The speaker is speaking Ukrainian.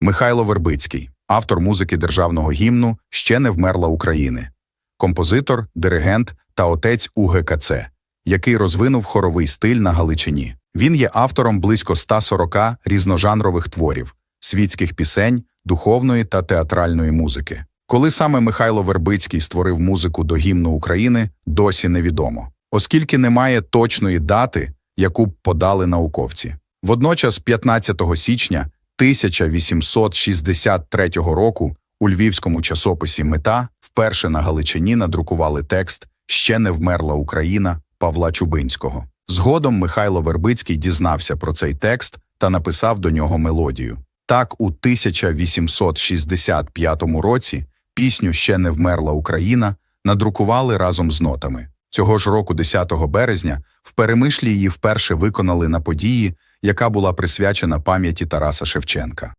Михайло Вербицький, автор музики державного гімну Ще не вмерла України, композитор, диригент та отець УГКЦ, який розвинув хоровий стиль на Галичині. Він є автором близько 140 різножанрових творів, світських пісень, духовної та театральної музики. Коли саме Михайло Вербицький створив музику до гімну України, досі невідомо, оскільки немає точної дати, яку б подали науковці. Водночас, 15 січня 1863 року у львівському часописі Мета вперше на Галичині надрукували текст Ще не вмерла Україна Павла Чубинського. Згодом Михайло Вербицький дізнався про цей текст та написав до нього мелодію. Так, у 1865 році пісню Ще не вмерла Україна надрукували разом з нотами. Цього ж року, 10 березня, в Перемишлі її вперше виконали на події, яка була присвячена пам'яті Тараса Шевченка.